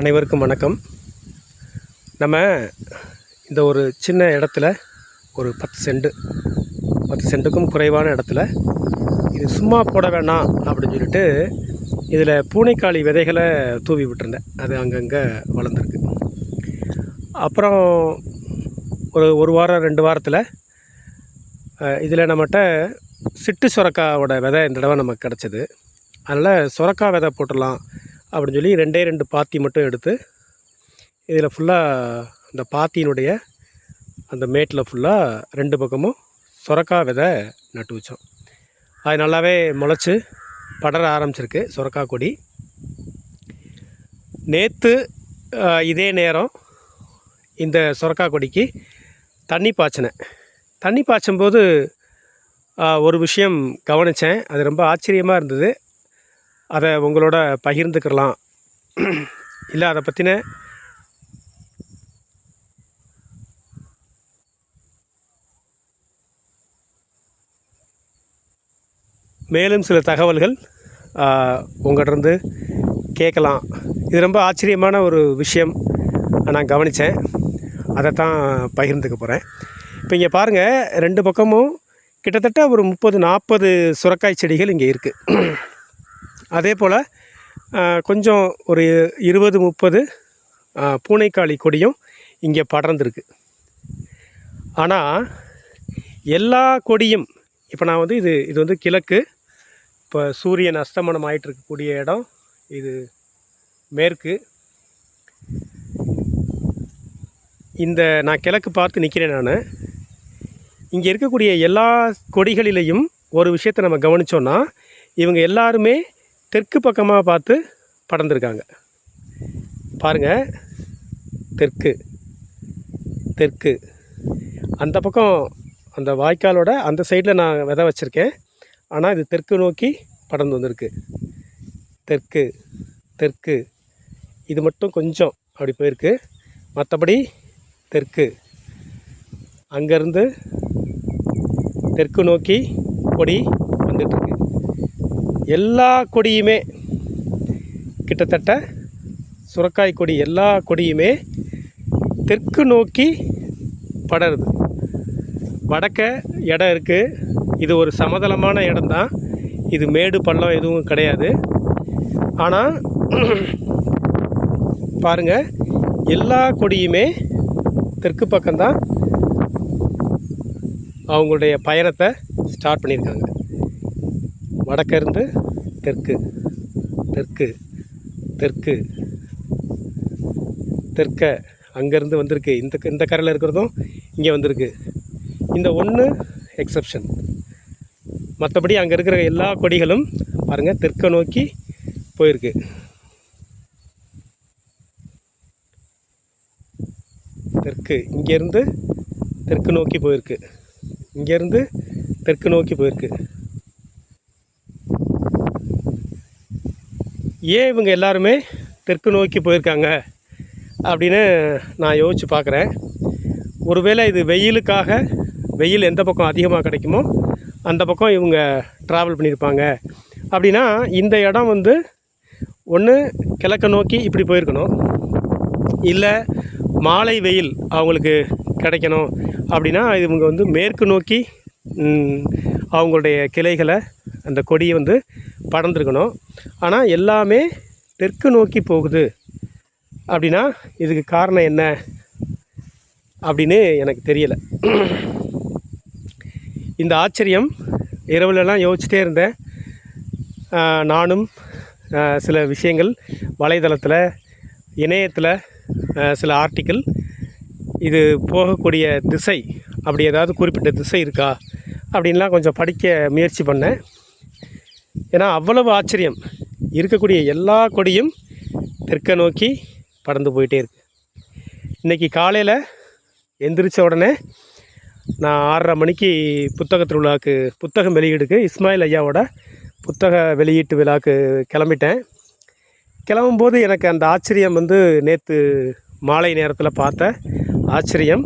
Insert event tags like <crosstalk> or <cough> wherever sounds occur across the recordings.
அனைவருக்கும் வணக்கம். நம்ம இந்த ஒரு சின்ன இடத்துல ஒரு பத்து சென்ட் பத்து சென்ட்டுக்கும் குறைவான இடத்துல இது சும்மா போட வேணாம் அப்படின்னு சொல்லிட்டு இதில் பூனைக்காளி விதைகளை தூவி விட்டுருந்தேன். அது அங்கங்கே வளர்ந்துருக்கு. அப்புறம் ஒரு ஒரு வாரம் ரெண்டு வாரத்தில் இதில் நம்மகிட்ட சிட்டு சுரக்காவோட விதை இந்த தடவை நமக்கு கிடச்சிது. அதனால் சுரக்கா விதை போட்டுடலாம். அப்படின்னு சொல்லி ரெண்டே ரெண்டு பாத்தி மட்டும் எடுத்து இதில் ஃபுல்லாக அந்த பாத்தியினுடைய அந்த மேட்டில் ஃபுல்லாக ரெண்டு பக்கமும் சுரக்காய் விதை நட்டு வச்சோம். அது நல்லாவே முளைச்சி படர ஆரம்பிச்சிருக்கு சுரக்காய் கொடி. நேற்று இதே நேரம் இந்த சுரக்காய் கொடிக்கு தண்ணி பாய்ச்சினேன். தண்ணி பாய்ச்சும்போது ஒரு விஷயம் கவனித்தேன் அது ரொம்ப ஆச்சரியமாக இருந்தது. அதை உங்களோட பகிர்ந்துக்கலாம் இல்லை அதை பற்றின மேலும் சில தகவல்கள் உங்கள்கிட்டருந்து கேட்கலாம். இது ரொம்ப ஆச்சரியமான ஒரு விஷயம் நான் கவனித்தேன் அதை தான் பகிர்ந்துக்க போகிறேன் இப்போ இங்கே பாருங்கள் ரெண்டு பக்கமும் கிட்டத்தட்ட ஒரு முப்பது நாற்பது சுரக்காய் செடிகள் இங்கே இருக்குது அதே போல் கொஞ்சம் ஒரு இருபது முப்பது பூனைக்காளி கொடியும் இங்கே படர்ந்துருக்கு. ஆனால் எல்லா கொடியும் இப்போ நான் வந்து இது இது வந்து கிழக்கு இப்போ சூரியன் அஸ்தமனம் ஆயிட்டு இருக்கக்கூடிய இடம் இது மேற்கு. இந்த நான் கிழக்கு பார்த்து நிற்கிறேன் நான். இங்கே இருக்கக்கூடிய எல்லா கொடிகளிலையும் ஒரு விஷயத்தை நம்ம கவனித்தோன்னா இவங்க எல்லாருமே தெற்கு பக்கமாக பார்த்து படர்ந்துருக்காங்க. பாருங்கள் தெற்கு. தெற்கு. அந்த பக்கம் அந்த வாய்க்காலோட அந்த சைடில் நான் விதை வச்சுருக்கேன். ஆனால் இது தெற்கு நோக்கி படர்ந்து வந்திருக்கு. தெற்கு. தெற்கு. இது மட்டும் கொஞ்சம் அப்படி போயிருக்கு. மற்றபடி தெற்கு. அங்கேருந்து தெற்கு நோக்கி கொடி எல்லா கொடியுமே கிட்டத்தட்ட சுரக்காய் கொடி எல்லா கொடியுமே தெற்கு நோக்கி படருது. வடக்க இடம் இருக்குது இது ஒரு சமதளமான இடம்தான். இது மேடு பள்ளம் எதுவும் கிடையாது. ஆனால் பாருங்கள் எல்லா கொடியுமே தெற்கு பக்கம்தான். அவங்களுடைய பயணத்தை ஸ்டார்ட் பண்ணியிருக்காங்க. வடக்கிருந்து தெற்கு. தெற்கு. தெற்கு. தெற்க. அங்கேருந்து வந்திருக்கு. இந்த இந்த கரையில் இருக்கிறதும் இங்கே வந்திருக்கு. இந்த ஒன்று எக்ஸப்ஷன் மற்றபடி அங்கே இருக்கிற எல்லா கொடிகளும் பாருங்கள் தெற்க நோக்கி போயிருக்கு. தெற்கு. இங்கேருந்து தெற்கு நோக்கி போயிருக்கு. இங்கேருந்து தெற்கு நோக்கி போயிருக்கு. ஏன் இவங்க எல்லாருமே தெற்கு நோக்கி போயிருக்காங்க அப்படின்னு நான் யோசித்து பார்க்குறேன். ஒருவேளை இது வெயிலுக்காக வெயில் எந்த பக்கம் அதிகமாக கிடைக்குமோ அந்த பக்கம் இவங்க ட்ராவல் பண்ணியிருப்பாங்க. அப்படின்னா இந்த இடம் வந்து ஒன்று கிழக்க நோக்கி இப்படி போயிருக்கணும். இல்லை மாலை வெயில் அவங்களுக்கு கிடைக்கணும். அப்படின்னா இவங்க வந்து மேற்கு நோக்கி அவங்களுடைய கிளைகளை அந்த கொடியை வந்து படர்ந்துருக்கணும். ஆனால் எல்லாமே தெற்கு நோக்கி போகுது. அப்படின்னா இதுக்கு காரணம் என்ன? அப்படின்னு எனக்கு தெரியலை. இந்த ஆச்சரியம் இரவுலலாம் யோசிச்சுட்டே இருந்தேன். நானும் சில விஷயங்கள் வலைதளத்தில் இணையத்தில் சில ஆர்டிக்கிள் இது போகக்கூடிய திசை அப்படி ஏதாவது குறிப்பிட்ட திசை இருக்கா? அப்படின்லாம் கொஞ்சம் படிக்க முயற்சி பண்ணேன். ஏன்னா அவ்வளவு ஆச்சரியம். இருக்கக்கூடிய எல்லா கொடியும் தெற்க நோக்கி படந்து போயிட்டே இருக்கு. இன்றைக்கி காலையில் எந்திரிச்ச உடனே நான் ஆறரை மணிக்கு புத்தக திருவிழாவுக்கு புத்தகம் வெளியீடுக்கு இஸ்மாயில் ஐயாவோட புத்தக வெளியீட்டு விழாக்கு கிளம்பிட்டேன். கிளம்பும்போது எனக்கு அந்த ஆச்சரியம் வந்து நேற்று மாலை நேரத்தில் பார்த்த ஆச்சரியம்.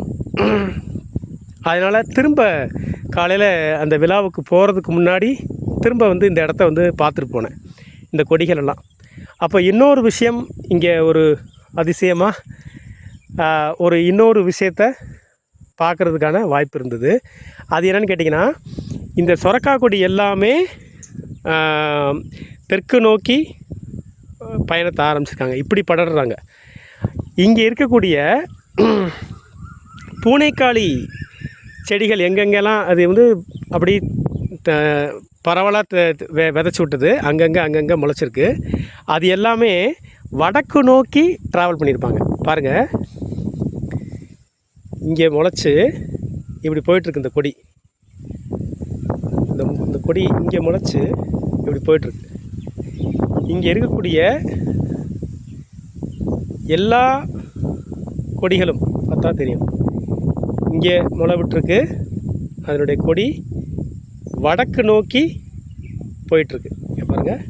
அதனால் திரும்ப காலையில் அந்த விழாவுக்கு போகிறதுக்கு முன்னாடி திரும்ப வந்து இந்த இடத்த வந்து பார்த்துட்டு போனேன். இந்த கொடிகள் எல்லாம் அப்போ இன்னொரு விஷயம் இங்கே ஒரு அதிசயமாக ஒரு இன்னொரு விஷயத்த பார்க்குறதுக்கான வாய்ப்பு இருந்தது. அது என்னென்னு கேட்டிங்கன்னா இந்த சுரக்கா கொடி எல்லாமே தெற்கு நோக்கி பயணத்தை ஆரம்பிச்சிருக்காங்க. இப்படி படர்றாங்க. இங்கே இருக்கக்கூடிய பூனைக்காளி செடிகள் எங்கெங்கெல்லாம் அது வந்து அப்படி த- பரவலாக வெ விதைச்சி விட்டது. அங்கங்கே அங்கங்கே முளைச்சிருக்கு. அது எல்லாமே வடக்கு நோக்கி ட்ராவல் பண்ணியிருப்பாங்க பாருங்கள் இங்கே முளைச்சி இப்படி போயிட்டுருக்கு இந்த கொடி. இந்த இந்த கொடி இங்கே முளைச்சி இப்படி போயிட்டுருக்கு. இங்கே இருக்கக்கூடிய எல்லா கொடிகளும் பார்த்தா தெரியும். இங்கே முளை விட்டுருக்கு அதனுடைய கொடி வடக்கு நோக்கி போயிட்டுருக்கு. பாருங்கள்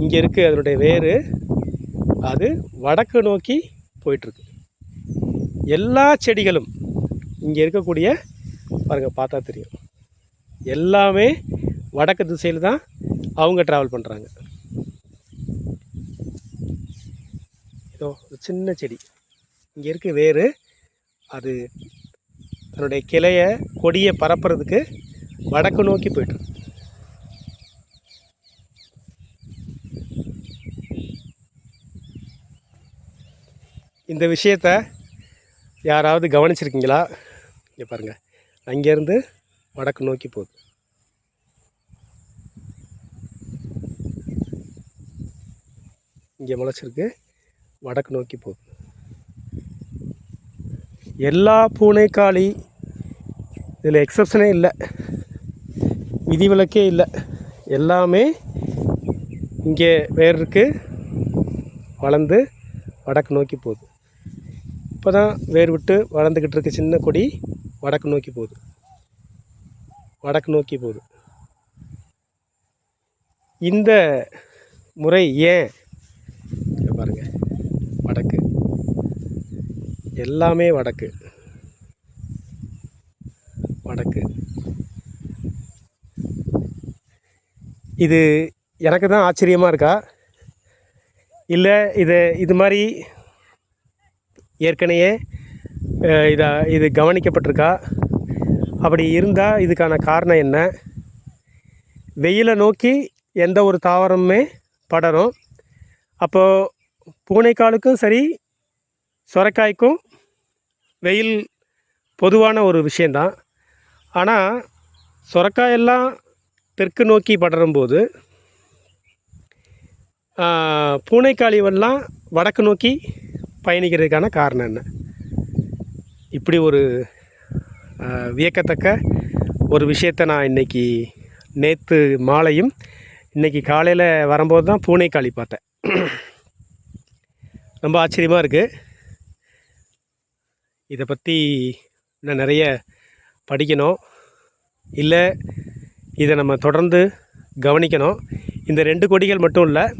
இங்கே இருக்குது அதனுடைய வேர் அது வடக்கு நோக்கி போயிட்டுருக்கு. எல்லா செடிகளும் இங்கே இருக்கக்கூடிய பாருங்கள் பார்த்தா தெரியும். எல்லாமே வடக்கு திசையில் தான் அவங்க ட்ராவல் பண்ணுறாங்க இதோ ஒரு சின்ன செடி. இங்கே இருக்க வேர் அது தன்னுடைய கிளையை கொடியை பரப்புறதுக்கு வடக்கு நோக்கி போயிட்டுருக்கு இந்த விஷயத்த யாராவது கவனிச்சிருக்கீங்களா? இங்கே பாருங்கள் அங்கேருந்து வடக்கு நோக்கி போகுது. இங்கே முளைச்சிருக்கு. வடக்கு நோக்கி போகுது. எல்லா பூனைக்காளி இதில் எக்ஸப்ஷனே இல்லை. விதிவிலக்கே இல்லை. எல்லாமே இங்கே வேர் வளர்ந்து வடக்கு நோக்கி போகுது. இப்போ தான் வேர் விட்டு வளர்ந்துக்கிட்டு இருக்க சின்ன கொடி வடக்கு நோக்கி போகுது. வடக்கு நோக்கி போகுது. இந்த முறை ஏன்? பாருங்கள் வடக்கு. எல்லாமே வடக்கு. வடக்கு. இது எனக்கு தான் ஆச்சரியமாக இருக்கா இல்லை இது இது மாதிரி ஏற்கனவே இதை இது கவனிக்கப்பட்டிருக்கா? அப்படி இருந்தால் இதுக்கான காரணம் என்ன? வெயிலை நோக்கி எந்த ஒரு தாவரமுமே படரும். அப்போது பூனைக்காலுக்கும் சரி சொரைக்காய்க்கும் வெயில் பொதுவான ஒரு விஷயந்தான் ஆனால் சொரக்காயெல்லாம் தெற்கு நோக்கி படரும்போது ஆஹ், பூனைக்காளிவெல்லாம் வடக்கு நோக்கி பயணிக்கிறதுக்கான காரணம் என்ன? இப்படி ஒரு வியக்கத்தக்க ஒரு விஷயத்தை நான் இன்னைக்கு நேற்று மாலையும் இன்றைக்கி காலையில் வரும்போது தான் பூனைக்காளி பார்த்தேன். ரொம்ப ஆச்சரியமாக இருக்குது இதை பற்றி இன்னும் நிறைய படிக்கணும். இல்லை இதை நம்ம தொடர்ந்து கவனிக்கணும். இந்த ரெண்டு கொடிகள் மட்டும் இல்லை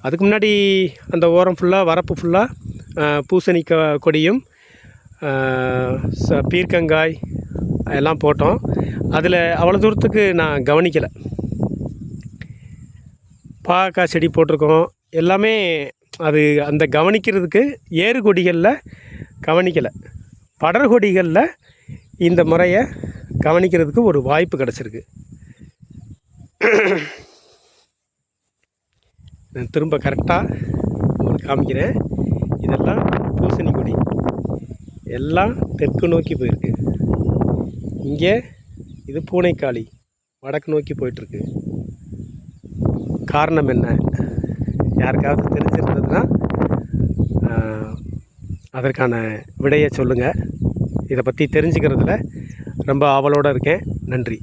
அதுக்கு முன்னாடி அந்த ஓரம் ஃபுல்லாக வரப்பு ஃபுல்லாக பூசணிக்காய் கொடியும் ச- பீர்க்கங்காய் எல்லாம் போட்டோம். அதில் அவ்வளோ தூரத்துக்கு நான் கவனிக்கலை. பாகக்காய் செடி போட்டிருக்கோம். எல்லாமே அது அந்த கவனிக்கிறதுக்கு ஏறு கொடிகளில் கவனிக்கலை. படர் கொடிகளில் இந்த முறையை கவனிக்கிறதுக்கு ஒரு வாய்ப்பு கிடச்சிருக்கு. <coughs> நான் திரும்ப கரெக்டாக உங்களுக்கு காமிக்கிறேன். இதெல்லாம் பூசணி கொடி எல்லாம் தெற்கு நோக்கி போயிருக்கு. இங்கே இது பூனைக்காளி. வடக்கு நோக்கி போயிட்டுருக்கு. காரணம் என்ன? யாருக்காவது தெரிஞ்சிருந்ததுன்னா அதற்கான விடையை சொல்லுங்கள் இதை பற்றி தெரிஞ்சுக்கிறதுல ரொம்ப ஆவலோடு இருக்கேன். நன்றி.